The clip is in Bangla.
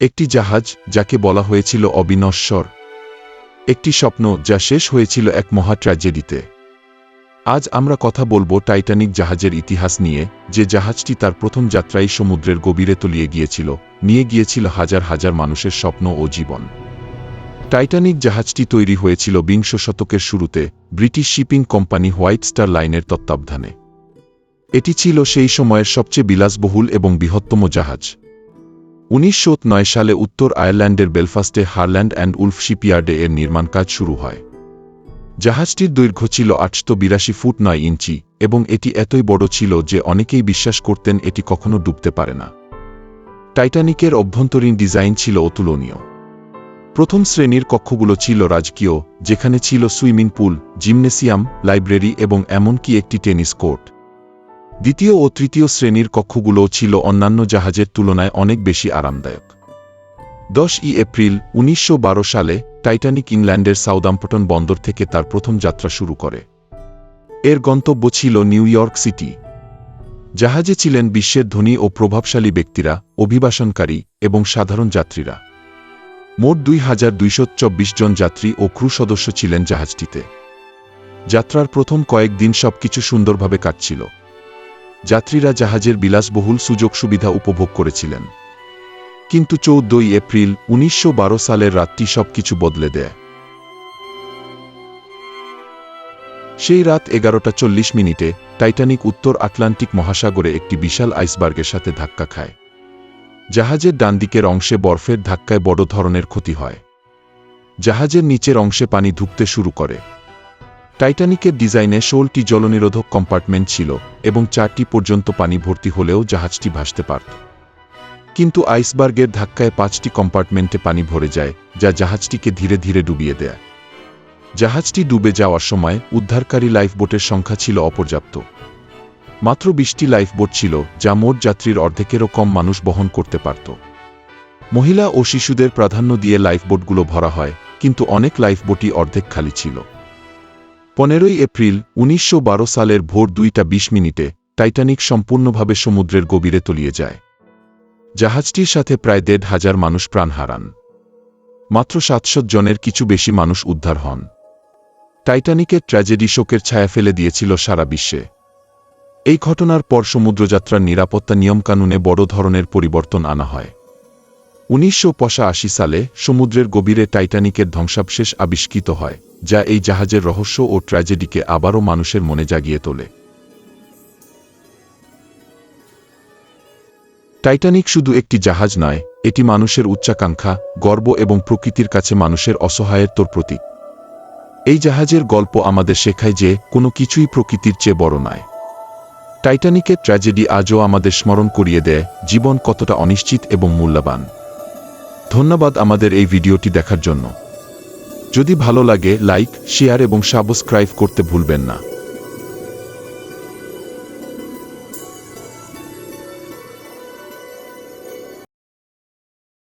একটি জাহাজ যাকে বলা হয়েছিল অবিনশ্বর। একটি স্বপ্ন যা শেষ হয়েছিল এক মহা ট্র্যাজেডিতে। আজ আমরা কথা বলব টাইটানিক জাহাজের ইতিহাস নিয়ে, যে জাহাজটি তার প্রথম যাত্রায় সমুদ্রের গভীরে তলিয়ে গিয়েছিল, নিয়ে গিয়েছিল হাজার হাজার মানুষের স্বপ্ন ও জীবন। টাইটানিক জাহাজটি তৈরি হয়েছিল বিংশ শতকের শুরুতে British shipping company White Star লাইনের তত্ত্বাবধানে। এটি ছিল সেই সময়ের সবচেয়ে বিলাসবহুল এবং বৃহত্তম জাহাজ। উনিশশো নয় সালে উত্তর আয়ারল্যান্ডের বেলফাস্টে হারল্যান্ড অ্যান্ড উলফ শিপইয়ার্ডে এর নির্মাণ কাজ শুরু হয়। জাহাজটির দৈর্ঘ্য ছিল আটশো বিরাশি ফুট নয় ইঞ্চি এবং এটি এতই বড় ছিল যে অনেকেই বিশ্বাস করতেন এটি কখনো ডুবতে পারে না। টাইটানিকের অভ্যন্তরীণ ডিজাইন ছিল অতুলনীয়। প্রথম শ্রেণির কক্ষগুলো ছিল রাজকীয়, যেখানে ছিল সুইমিং পুল, জিমনেসিয়াম, লাইব্রেরি এবং এমনকি একটি টেনিস কোর্ট। দ্বিতীয় ও তৃতীয় শ্রেণির কক্ষগুলো ছিল অন্যান্য জাহাজের তুলনায় অনেক বেশি আরামদায়ক। দশ ই এপ্রিল উনিশশো বারো সালে টাইটানিক ইংল্যান্ডের সাউদাম্পটন বন্দর থেকে তার প্রথম যাত্রা শুরু করে। এর গন্তব্য ছিল নিউ ইয়র্ক সিটি। জাহাজে ছিলেন বিশ্বের ধনী ও প্রভাবশালী ব্যক্তিরা, অভিবাসনকারী এবং সাধারণ যাত্রীরা। মোট দুই হাজার দুইশো চব্বিশ জন যাত্রী ও ক্রু সদস্য ছিলেন জাহাজটিতে। যাত্রার প্রথম কয়েকদিন সবকিছু সুন্দরভাবে কাটছিল। যাত্রীরা জাহাজের বিলাসবহুল সুযোগ সুবিধা উপভোগ করেছিলেন। কিন্তু চৌদ্দই এপ্রিল উনিশশো বারো সালের রাতটি সবকিছু বদলে দেয়। সেই রাত এগারোটা চল্লিশ মিনিটে টাইটানিক উত্তর আটলান্টিক মহাসাগরে একটি বিশাল আইসবার্গের সাথে ধাক্কা খায়। জাহাজের ডান দিকের অংশে বরফের ধাক্কায় বড় ধরনের ক্ষতি হয়। জাহাজের নিচের অংশে পানি ধুকতে শুরু করে। টাইটানিকের ডিজাইনে ষোলটি জলনিরোধক কম্পার্টমেন্ট ছিল এবং চারটি পর্যন্ত পানি ভর্তি হলেও জাহাজটি ভাসতে পারত। কিন্তু আইসবার্গের ধাক্কায় পাঁচটি কম্পার্টমেন্টে পানি ভরে যায়, যা জাহাজটিকে ধীরে ধীরে ডুবিয়ে দেয়। জাহাজটি ডুবে যাওয়ার সময় উদ্ধারকারী লাইফবোটের সংখ্যা ছিল অপর্যাপ্ত। মাত্র বিশটি লাইফবোট ছিল, যা মোট যাত্রীর অর্ধেকেরও কম মানুষ বহন করতে পারত। মহিলা ও শিশুদের প্রাধান্য দিয়ে লাইফবোটগুলো ভরা হয়, কিন্তু অনেক লাইফবোটই অর্ধেক খালি ছিল। পনেরোই এপ্রিল উনিশশো বারো সালের ভোর দুইটা বিশ মিনিটে টাইটানিক সম্পূর্ণভাবে সমুদ্রের গভীরে তলিয়ে যায়। জাহাজটির সাথে প্রায় দেড় হাজার মানুষ প্রাণ হারান। মাত্র সাতশো জনের কিছু বেশি মানুষ উদ্ধার হন। টাইটানিকের ট্র্যাজেডি শোকের ছায়া ফেলে দিয়েছিল সারা বিশ্বে। এই ঘটনার পর সমুদ্রযাত্রার নিরাপত্তা নিয়মকানুনে বড় ধরনের পরিবর্তন আনা হয়। উনিশশো সালে সমুদ্রের গভীরে টাইটানিকের ধ্বংসাবশেষ আবিষ্কৃত হয়, যা এই জাহাজের রহস্য ও ট্র্যাজেডিকে আবারও মানুষের মনে জাগিয়ে তোলে। টাইটানিক শুধু একটি জাহাজ নয়, এটি মানুষের উচ্চাকাঙ্ক্ষা, গর্ব এবং প্রকৃতির কাছে মানুষের অসহায়ত্বর প্রতীক। এই জাহাজের গল্প আমাদের শেখায় যে কোনো কিছুই প্রকৃতির চেয়ে বড় নয়। টাইটানিকের ট্র্যাজেডি আজও আমাদের স্মরণ করিয়ে দেয় জীবন কতটা অনিশ্চিত এবং মূল্যবান। ধন্যবাদ আমাদের এই ভিডিওটি দেখার জন্য। যদি ভালো লাগে, লাইক, শেয়ার এবং সাবস্ক্রাইব করতে ভুলবেন না।